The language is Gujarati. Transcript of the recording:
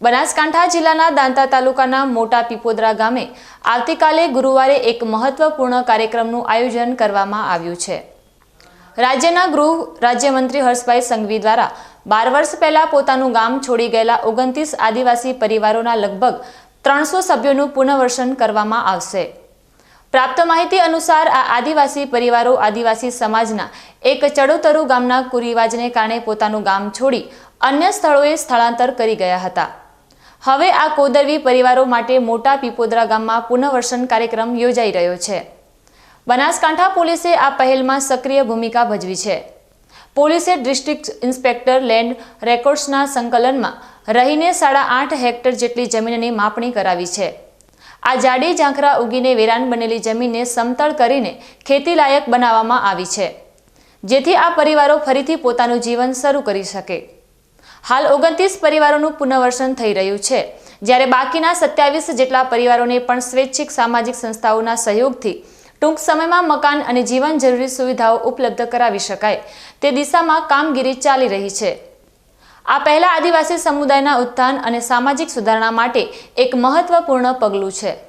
બનાસકાંઠા જિલ્લાના દાંતા તાલુકાના મોટા પીપોદરા ગામે આવતીકાલે ગુરુવારે એક મહત્વપૂર્ણ કાર્યક્રમનું આયોજન કરવામાં આવ્યું છે. રાજ્યના ગૃહ રાજ્યમંત્રી હર્ષભાઈ સંઘવી દ્વારા બાર વર્ષ પહેલા પોતાનું ગામ છોડી ગયેલા ઓગણત્રીસ આદિવાસી પરિવારોના લગભગ ત્રણસો સભ્યોનું પુનર્વસન કરવામાં આવશે. પ્રાપ્ત માહિતી અનુસાર આ આદિવાસી પરિવારો આદિવાસી સમાજના એક ચડોતરુ ગામના કુરિવાજને કારણે પોતાનું ગામ છોડી અન્ય સ્થળોએ સ્થળાંતર કરી ગયા હતા. હવે આ કોદરવી પરિવારો માટે મોટા પીપોદરા ગામમાં પુનઃવર્ષન કાર્યક્રમ યોજાઈ રહ્યો છે. બનાસકાંઠા પોલીસે આ પહેલમાં સક્રિય ભૂમિકા ભજવી છે. પોલીસે ડિસ્ટ્રિક્ટ ઇન્સ્પેક્ટર લેન્ડ રેકોર્ડ્સના સંકલનમાં રહીને સાડા આઠ હેક્ટર જેટલી જમીનની માપણી કરાવી છે. આ જાડી ઝાંખરા ઉગીને વેરાન બનેલી જમીનને સમતળ કરીને ખેતીલાયક બનાવવામાં આવી છે. જેથી આ પરિવારો ફરીથી પોતાનું જીવન શરૂ કરી શકે. હાલ ઓગણત્રીસ પરિવારોનું પુનર્વસન થઈ રહ્યું છે. જ્યારે બાકીના સત્યાવીસ જેટલા પરિવારોને પણ સ્વૈચ્છિક સામાજિક સંસ્થાઓના સહયોગથી ટૂંક સમયમાં મકાન અને જીવન જરૂરી સુવિધાઓ ઉપલબ્ધ કરાવી શકાય. તે દિશામાં કામગીરી ચાલી રહી છે. આ પહેલા આદિવાસી સમુદાયના ઉત્થાન અને સામાજિક સુધારણા માટે એક મહત્વપૂર્ણ પગલું છે.